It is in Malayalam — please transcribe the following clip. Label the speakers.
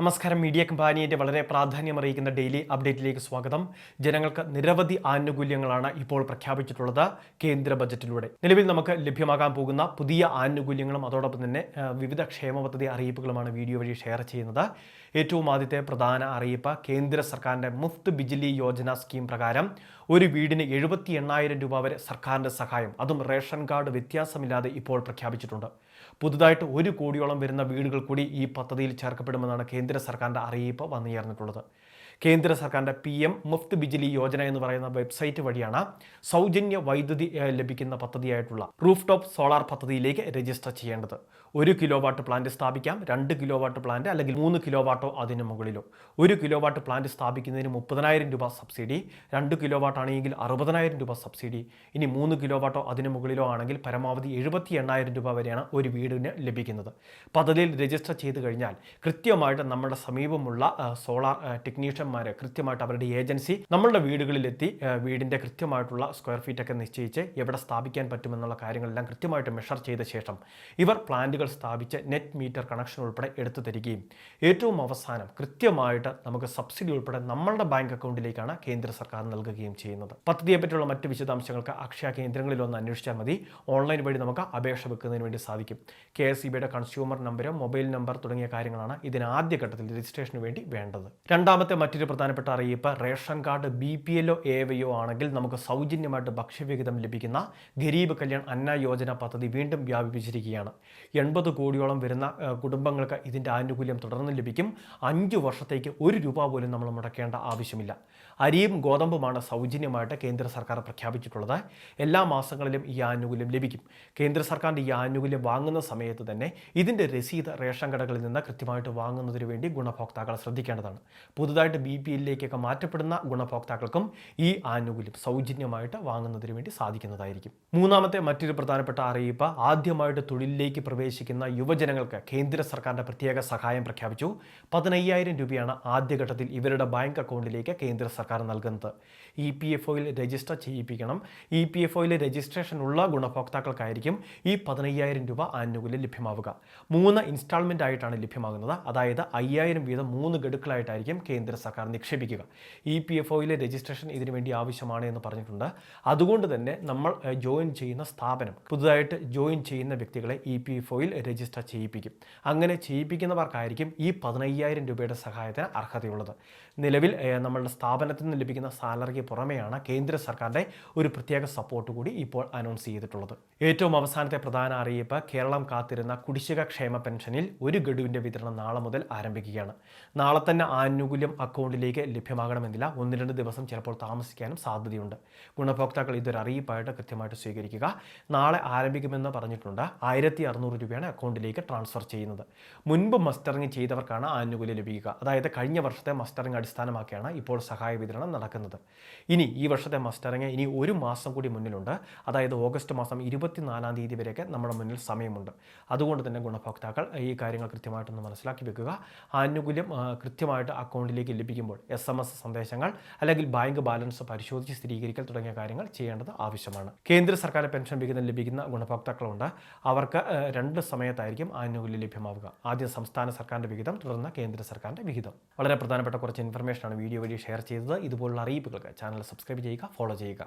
Speaker 1: നമസ്കാരം. മീഡിയ കമ്പാനിയുടെ വളരെ പ്രാധാന്യം അറിയിക്കുന്ന ഡെയിലി അപ്ഡേറ്റിലേക്ക് സ്വാഗതം. ജനങ്ങൾക്ക് നിരവധി ആനുകൂല്യങ്ങളാണ് ഇപ്പോൾ പ്രഖ്യാപിച്ചിട്ടുള്ളത് കേന്ദ്ര ബജറ്റിലൂടെ. നിലവിൽ നമുക്ക് ലഭ്യമാകാൻ പോകുന്ന പുതിയ ആനുകൂല്യങ്ങളും അതോടൊപ്പം തന്നെ വിവിധ ക്ഷേമ പദ്ധതി അറിയിപ്പുകളുമാണ് വീഡിയോ വഴി ഷെയർ ചെയ്യുന്നത്. ഏറ്റവും ആദ്യത്തെ പ്രധാന അറിയിപ്പ് കേന്ദ്ര സർക്കാരിന്റെ മുഫ്ത് ബിജ്ലി യോജന സ്കീം പ്രകാരം ഒരു വീടിന് എഴുപത്തി എണ്ണായിരം രൂപ വരെ സർക്കാരിന്റെ സഹായം. അതും റേഷൻ കാർഡ് വ്യത്യാസമില്ലാതെ ഇപ്പോൾ പ്രഖ്യാപിച്ചിട്ടുണ്ട്. പുതുതായിട്ട് ഒരു കോടിയോളം വരുന്ന വീടുകൾ കൂടി ഈ പദ്ധതിയിൽ ചേർക്കപ്പെടുമെന്നാണ് കേന്ദ്ര സർക്കാരിന്റെ അറിയിപ്പ് വന്നുയർന്നിട്ടുള്ളത് കേന്ദ്ര സർക്കാരിന്റെ പി എം മുഫ്ത് ബിജ്ലി യോജന എന്ന് പറയുന്ന വെബ്സൈറ്റ് വഴിയാണ് സൗജന്യ വൈദ്യുതി ലഭിക്കുന്ന പദ്ധതിയായിട്ടുള്ള റൂഫ് ടോപ്പ് സോളാർ പദ്ധതിയിലേക്ക് രജിസ്റ്റർ ചെയ്യേണ്ടത്. ഒരു കിലോ വാട്ട് പ്ലാന്റ് സ്ഥാപിക്കാം രണ്ട് കിലോ വാട്ട് പ്ലാന്റ് അല്ലെങ്കിൽ മൂന്ന് കിലോ വാട്ടോ അതിന് മുകളിലോ. ഒരു കിലോ വാട്ട് പ്ലാന്റ് സ്ഥാപിക്കുന്നതിന് മുപ്പതിനായിരം രൂപ സബ്സിഡി രണ്ട് കിലോ വാട്ട് ആണെങ്കിൽ അറുപതിനായിരം രൂപ സബ്സിഡി ഇനി മൂന്ന് കിലോ വാട്ടോ അതിന് മുകളിലോ ആണെങ്കിൽ പരമാവധി എഴുപത്തി എണ്ണായിരം രൂപ വരെയാണ് ഒരു വീടിന് ലഭിക്കുന്നത്. പദ്ധതിയിൽ രജിസ്റ്റർ ചെയ്ത് കഴിഞ്ഞാൽ കൃത്യമായിട്ട് നമ്മുടെ സമീപമുള്ള സോളാർ ആ, ടെക്നീഷ്യന്മാർ കൃത്യമായിട്ട് അവരുടെ ഏജൻസി നമ്മളുടെ വീടുകളിലെത്തി വീടിന്റെ കൃത്യമായിട്ടുള്ള സ്ക്വയർ ഫീറ്റ് ഒക്കെ നിശ്ചയിച്ച് എവിടെ സ്ഥാപിക്കാൻ പറ്റുമെന്നുള്ള കാര്യങ്ങളെല്ലാം കൃത്യമായിട്ട് മെഷർ ചെയ്ത ശേഷം ഇവർ പ്ലാന്റുകൾ സ്ഥാപിച്ച് നെറ്റ് മീറ്റർ കണക്ഷൻ ഉൾപ്പെടെ എടുത്തു തരികയും. ഏറ്റവും അവസാനം കൃത്യമായിട്ട് നമുക്ക് സബ്സിഡി ഉൾപ്പെടെ നമ്മളുടെ ബാങ്ക് അക്കൗണ്ടിലേക്കാണ് കേന്ദ്ര സർക്കാർ നൽകുകയും ചെയ്യുന്നത്. പദ്ധതിയെ പറ്റിയുള്ള മറ്റ് വിശദാംശങ്ങൾക്ക് അക്ഷയ കേന്ദ്രങ്ങളിൽ ഒന്ന് അന്വേഷിച്ചാൽ മതി. ഓൺലൈൻ വഴി നമുക്ക് അപേക്ഷ വെക്കുന്നതിന് വേണ്ടി സാധിക്കും. കെ എസ് ഇ ബിയുടെ കൺസ്യൂമർ നമ്പർ മൊബൈൽ നമ്പർ തുടങ്ങിയ കാര്യങ്ങളാണ് ഇതിന് ആദ്യഘട്ടത്തിൽ രജിസ്ട്രേഷന് വേണ്ടി വേണ്ടത്. രണ്ടാമത്തെ മറ്റൊരു പ്രധാനപ്പെട്ട അറിയിപ്പ്. Ration card B P yellow A വൈയോ ആണെങ്കിൽ നമുക്ക് സൗജന്യമായിട്ട് ഭക്ഷ്യവിഹിതം ലഭിക്കുന്ന ഗരീബ് കല്യാൺ അന്ന യോജന പദ്ധതി വീണ്ടും വ്യാപിപ്പിച്ചിരിക്കുകയാണ്. എൺപത് കോടിയോളം വരുന്ന കുടുംബങ്ങൾക്ക് ഇതിന്റെ ആനുകൂല്യം തുടർന്ന് ലഭിക്കും. അഞ്ച് വർഷത്തേക്ക് ഒരു രൂപ പോലും നമ്മൾ മുടക്കേണ്ട ആവശ്യമില്ല. അരിയും ഗോതമ്പുമാണ് സൗജന്യമായിട്ട് കേന്ദ്ര സർക്കാർ പ്രഖ്യാപിച്ചിട്ടുള്ളത്. എല്ലാ മാസങ്ങളിലും ഈ ആനുകൂല്യം ലഭിക്കും. കേന്ദ്ര സർക്കാരിന്റെ ഈ ആനുകൂല്യം വാങ്ങുന്ന സമയത്ത് തന്നെ ഇതിന്റെ രസീത് റേഷൻ കടകളിൽ നിന്ന് കൃത്യമായിട്ട് വാങ്ങുന്നതിന് വേണ്ടി ഗുണഭോക്താക്കൾ ശ്രദ്ധിക്കേണ്ടതാണ്. പുതുതായിട്ട് ബി പി എല്ലിലേക്കൊക്കെ മാറ്റപ്പെടുന്ന ഗുണഭോക്താക്കൾക്കും ഈ ആനുകൂല്യം സൗജന്യമായിട്ട് വാങ്ങുന്നതിന് വേണ്ടി സാധിക്കുന്നതായിരിക്കും. മൂന്നാമത്തെ മറ്റൊരു പ്രധാനപ്പെട്ട അറിയിപ്പ് ആദ്യമായിട്ട് തൊഴിലിലേക്ക് പ്രവേശിക്കുന്ന യുവജനങ്ങൾക്ക് കേന്ദ്ര സർക്കാരിന്റെ പ്രത്യേക സഹായം പ്രഖ്യാപിച്ചു. പതിനയ്യായിരം രൂപയാണ് ആദ്യഘട്ടത്തിൽ ഇവരുടെ ബാങ്ക് അക്കൗണ്ടിലേക്ക് കേന്ദ്ര സർക്കാർ നൽകുന്നത്. ഇ പി എഫ് ഒയിൽ രജിസ്റ്റർ ചെയ്യിപ്പിക്കണം. ഇ പി എഫ് ഒയിൽ രജിസ്ട്രേഷൻ ഉള്ള ഗുണഭോക്താക്കൾക്കായിരിക്കും ഈ പതിനയ്യായിരം രൂപ ആനുകൂല്യം ലഭ്യമാവുക. മൂന്ന് ഇൻസ്റ്റാൾമെന്റ് ആയിട്ടാണ് ലഭ്യമാകുന്നത്. അതായത് അയ്യായിരം വീതം മൂന്ന് ഗഡുക്കളായിട്ടായിരിക്കും കേന്ദ്ര സർക്കാർ നിക്ഷേപിക്കുക. ഇ പി എഫ് ഒയിലെ രജിസ്ട്രേഷൻ ഇതിനു വേണ്ടി ആവശ്യമാണ് എന്ന് പറഞ്ഞിട്ടുണ്ട്. അതുകൊണ്ട് തന്നെ നമ്മൾ ജോയിൻ ചെയ്യുന്ന സ്ഥാപനം പുതുതായിട്ട് ജോയിൻ ചെയ്യുന്ന വ്യക്തികളെ ഇ പി എഫ് ഒയിൽ രജിസ്റ്റർ ചെയ്യിപ്പിക്കും. അങ്ങനെ ചെയ്യിപ്പിക്കുന്നവർക്കായിരിക്കും ഈ പതിനയ്യായിരം രൂപയുടെ സഹായത്തിന് അർഹതയുള്ളത്. നിലവിൽ നമ്മളുടെ സ്ഥാപനത്തിൽ നിന്ന് ലഭിക്കുന്ന സാലറിക്ക് പുറമെയാണ് കേന്ദ്ര സർക്കാരിന്റെ ഒരു പ്രത്യേക സപ്പോർട്ട് കൂടി ഇപ്പോൾ അനൗൺസ് ചെയ്തിട്ടുള്ളത്. ഏറ്റവും അവസാനത്തെ പ്രധാന അറിയിപ്പ് കേരളം കാത്തിരുന്ന കുടിശ്ശിക ക്ഷേമ പെൻഷനിൽ ഒരു ഗഡുവിന്റെ വിതരണം നാളെ മുതൽ ആരംഭിക്കുകയാണ്. നാളെ തന്നെ ആനുകൂല്യം അക്കൗണ്ടിലേക്ക് ലഭ്യമാകണമെന്നില്ല. ഒന്ന് രണ്ട് ദിവസം ചിലപ്പോൾ താമസിക്കാനും സാധ്യതയുണ്ട്. ഗുണഭോക്താക്കൾ ഇതൊരു അറിയിപ്പായിട്ട് കൃത്യമായിട്ട് സ്വീകരിക്കുക. നാളെ ആരംഭിക്കുമെന്ന് പറഞ്ഞിട്ടുണ്ട്. ആയിരത്തി അറുന്നൂറ് രൂപയാണ് അക്കൗണ്ടിലേക്ക് ട്രാൻസ്ഫർ ചെയ്യുന്നത്. മുൻപ് മസ്റ്ററിംഗ് ചെയ്തവർക്കാണ് ആനുകൂല്യം ലഭിക്കുക. അതായത് കഴിഞ്ഞ വർഷത്തെ മസ്റ്ററിംഗ് അടിസ്ഥാനമാക്കിയാണ് ഇപ്പോൾ സഹായ വിതരണം നടക്കുന്നത്. ഇനി ഈ വർഷത്തെ മസ്റ്ററിംഗ് ഇനി ഒരു മാസം കൂടി മുന്നിലുണ്ട്. അതായത് ഓഗസ്റ്റ് മാസം ഇരുപത്തിനാലാം തീയതി വരെയൊക്കെ നമ്മുടെ മുന്നിൽ സമയമുണ്ട്. അതുകൊണ്ട് തന്നെ ഗുണഭോക്താക്കൾ ഈ കാര്യങ്ങൾ കൃത്യമായിട്ടൊന്ന് മനസ്സിലാക്കി വെക്കുക. ആനുകൂല്യം കൃത്യമായിട്ട് അക്കൗണ്ടിലേക്ക് ലഭിക്കുമ്പോൾ എസ് എം എസ് സന്ദേശങ്ങൾ അല്ലെങ്കിൽ ബാങ്ക് ബാലൻസ് പരിശോധിച്ച് സ്ഥിരീകരിക്കൽ തുടങ്ങിയ കാര്യങ്ങൾ ചെയ്യേണ്ടത് ആവശ്യമാണ്. കേന്ദ്ര സർക്കാർ പെൻഷൻ വിഹിതം ലഭിക്കുന്ന ഗുണഭോക്താക്കളുണ്ട്. അവർക്ക് രണ്ട് സമയത്തായിരിക്കും ആനുകൂല്യം ലഭ്യമാവുക. ആദ്യം സംസ്ഥാന സർക്കാരിന്റെ വിഹിതം തുടർന്ന് കേന്ദ്ര സർക്കാരിന്റെ വിഹിതം. വളരെ പ്രധാനപ്പെട്ട കുറച്ച് ഇൻഫർമേഷനാണ് വീഡിയോ വഴി ഷെയർ ചെയ്തത്. ഇതുപോലുള്ള അറിയിപ്പുകൾക്ക് ചാനൽ സബ്സ്ക്രൈബ് ചെയ്യുക ഫോളോ ചെയ്യുക.